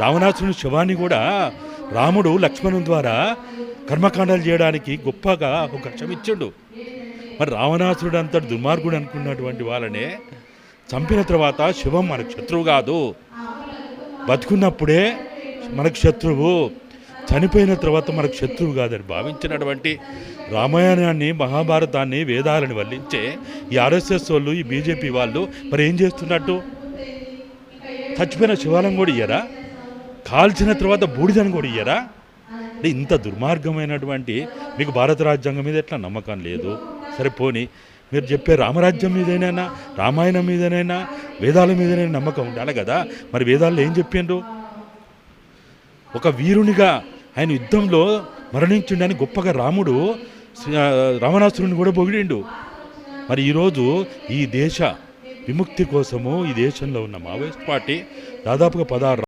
రావణాసురుని శవాన్ని కూడా రాముడు లక్ష్మణుని ద్వారా కర్మకాండాలు చేయడానికి గొప్పగా ఒక ఇచ్చిండు. మరి రావణాసురుడు అంతటి దుర్మార్గుడు అనుకున్నటువంటి వాళ్ళనే చంపిన తర్వాత శివం మనకు శత్రువు కాదు. బతుకున్నప్పుడే మనకు శత్రువు చనిపోయిన తర్వాత మనకు శత్రువు కాదని భావించినటువంటి రామాయణాన్ని మహాభారతాన్ని వేదాలను వల్లించే ఈ ఆర్ఎస్ఎస్ వాళ్ళు ఈ బీజేపీ వాళ్ళు మరి ఏం చేస్తున్నట్టు? చచ్చిపోయిన శివాలయం కూడా ఇయ్యరా? కాల్చిన తర్వాత బూడిదని కూడా ఇయ్యరా? అంటే ఇంత దుర్మార్గమైనటువంటి మీకు భారత రాజ్యాంగం మీద ఎట్లా నమ్మకం లేదు? సరే పోని మీరు చెప్పే రామరాజ్యం మీదైనా రామాయణం మీదనైనా వేదాల మీదనైనా నమ్మకం ఉండాలి కదా? మరి వేదాల్లో ఏం చెప్పిండ్రు? ఒక వీరునిగా ఆయన యుద్ధంలో మరణించిండని గొప్పగా రాముడు ఆ, రావణాసురుని కూడా పొగిడిండు. మరి ఈరోజు ఈ దేశ విముక్తి కోసము ఈ దేశంలో ఉన్న మావోయిస్ట్ పార్టీ దాదాపుగా పదహారు